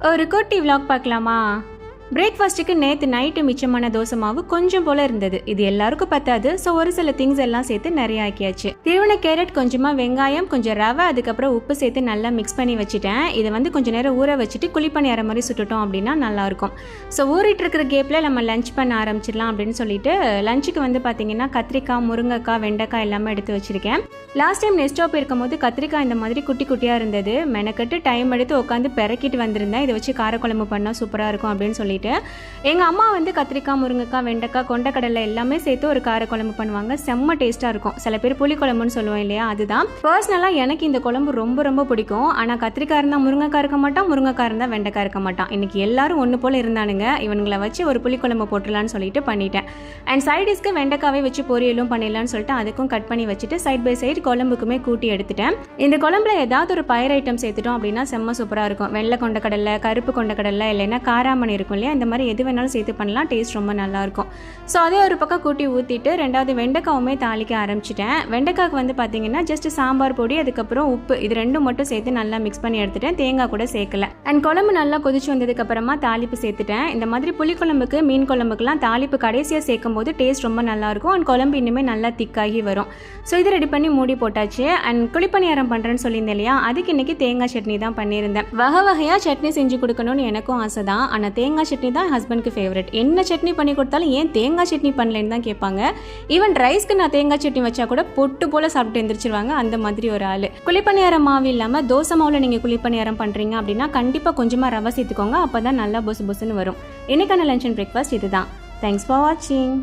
ஒரு குட்டி vlog பார்க்கலாமா? பிரேக்ஃபாஸ்ட்டுக்கு நேற்று நைட்டு மிச்சமான தோசை மாவு கொஞ்சம் போல இருந்தது. இது எல்லாருக்கும் பத்தாது. ஸோ ஒரு சில திங்ஸ் எல்லாம் சேர்த்து நிறைய ஆக்கியாச்சு. திருவண கேரட் கொஞ்சமாக வெங்காயம் கொஞ்சம் ரவை அதுக்கப்புறம் உப்பு சேர்த்து நல்லா மிக்ஸ் பண்ணி வச்சுட்டேன். இதை வந்து கொஞ்சம் நேரம் ஊற வச்சுட்டு குழிப்பணியார மாதிரி சுட்டுட்டோம் அப்படின்னா நல்லாயிருக்கும் ஸோ ஊறிட்டு இருக்கிற கேப்பில் நம்ம லஞ்ச் பண்ண ஆரம்பிச்சிடலாம் அப்படின்னு சொல்லிட்டு லஞ்சுக்கு வந்து பார்த்தீங்கன்னா கத்திரிக்காய் முருங்கைக்காய் வெண்டைக்காய் எல்லாமே எடுத்து வச்சிருக்கேன். லாஸ்ட் டைம் நெக்ஸ்ட் ஸ்டாப் இருக்கும்போது கத்திரிக்காய் இந்த மாதிரி குட்டி குட்டியாக இருந்தது. மெனக்கட்டு டைம் எடுத்து உட்காந்து பிறக்கிட்டு வந்திருந்தேன். இதை வச்சு காரக்குழம்பு பண்ணால் சூப்பராக இருக்கும் அப்படின்னு சொல்லி சொல்லிட்டு எங்கள் அம்மா வந்து கத்திரிக்காய் முருங்கைக்காய் வெண்டைக்காய் கொண்டக்கடலை எல்லாமே சேர்த்து ஒரு கார குழம்பு பண்ணுவாங்க. செம்ம டேஸ்ட்டாக இருக்கும். சில பேர் புளிக்குழம்புன்னு சொல்லுவோம் இல்லையா அதுதான். பர்சனலாக எனக்கு இந்த குழம்பு ரொம்ப ரொம்ப பிடிக்கும். ஆனால் கத்திரிக்காய் இருந்தால் முருங்கைக்காய் இருக்க மாட்டான் முருங்கைக்காய் இருந்தால் வெண்டைக்காய் இருக்க மாட்டான். இன்னைக்கு எல்லாரும் ஒன்று போல் இருந்தானுங்க. இவங்களை வச்சு ஒரு புளிக்குழம்பு போட்டுடலான்னு சொல்லிட்டு பண்ணிட்டேன். அண்ட் சைடிஸ்க்கு வெண்டைக்காவே வச்சு பொரியலும் பண்ணிடலாம்னு சொல்லிட்டு அதுக்கும் கட் பண்ணி வச்சுட்டு சைட் பை சைடு குழம்புக்குமே கூட்டி எடுத்துட்டேன். இந்த குழம்புல ஏதாவது ஒரு பயிர் ஐட்டம் சேர்த்துட்டோம் அப்படின்னா செம்ம சூப்பராக இருக்கும். வெள்ளை கொண்ட கடலை கருப்பு கொண்ட கடலை இல்லைன்னா காராமணி இருக்கும் இல்லையா இந்த மாதிரி எது வேணாலும் சேர்த்து பண்ணலாம். டேஸ்ட் ரொம்ப நல்லா இருக்கும் ஸோ அதே ஒரு பக்கம் கூட்டி ஊற்றிட்டு ரெண்டாவது வெண்டைக்காவுமே தாளிக்க ஆரம்பிச்சிட்டேன். வெண்டைக்காய்க்கு வந்து பார்த்தீங்கன்னா ஜஸ்ட் சாம்பார் பொடி அதுக்கப்புறம் உப்பு இது ரெண்டும் மட்டும் சேர்த்து நல்லா மிக்ஸ் பண்ணி எடுத்துட்டேன். தேங்காய் கூட சேர்க்கல. அண்ட் குழம்பு நல்லா கொதிச்சு வந்ததுக்கு அப்புறமா தாளிப்பு சேர்த்துட்டேன். இந்த மாதிரி புளிக்குழம்புக்கு மீன் குழம்புக்குலாம் தாளிப்பு கடைசியாக சேர்க்கும் போது டேஸ்ட் ரொம்ப நல்லா இருக்கும் அண்ட் குழம்பு இன்னுமே நல்லா திக்காகி வரும். ஸோ இது ரெடி பண்ணி மூடி போட்டாச்சு. அண்ட் குளிப்பணியாரம் பண்ணுறேன்னு சொல்லியிருந்தேன் இல்லையா? அதுக்கு இன்னைக்கு தேங்காய் சட்னி தான் பண்ணியிருந்தேன். வகை வகையாக சட்னி செஞ்சு கொடுக்கணும்னு எனக்கும் ஆசை தான். ஆனால் தேங்காய் சட்னி தான் ஹஸ்பண்ட்க்கு ஃபேவரட் என்ன சட்னி பண்ணி கொடுத்தாலும் ஏன் தேங்காய் சட்னி பண்ணலன்னு தான் கேட்பாங்க. ஈவன் ரைஸ்க்கு நான் தேங்காய் சட்னி வச்சா கூட பொட்டு போல சாப்பிட்டு எந்திரிச்சிருவாங்க அந்த மாதிரி ஒரு ஆள். குளிப்பணியாரம் மாவு இல்லாமல் தோசை மாவில் நீங்கள் குளிப்பணியாரம் பண்ணுறீங்க அப்படின்னா கண்டிப்பாக கொஞ்சமாக ரவை சேர்த்துக்கோங்க அப்போ தான் நல்லா பொசு பொசுன்னு வரும். இன்னைக்கான லஞ்ச் அண்ட் பிரேக்ஃபாஸ்ட் இதுதான். தேங்க்ஸ் ஃபார் வாட்சிங்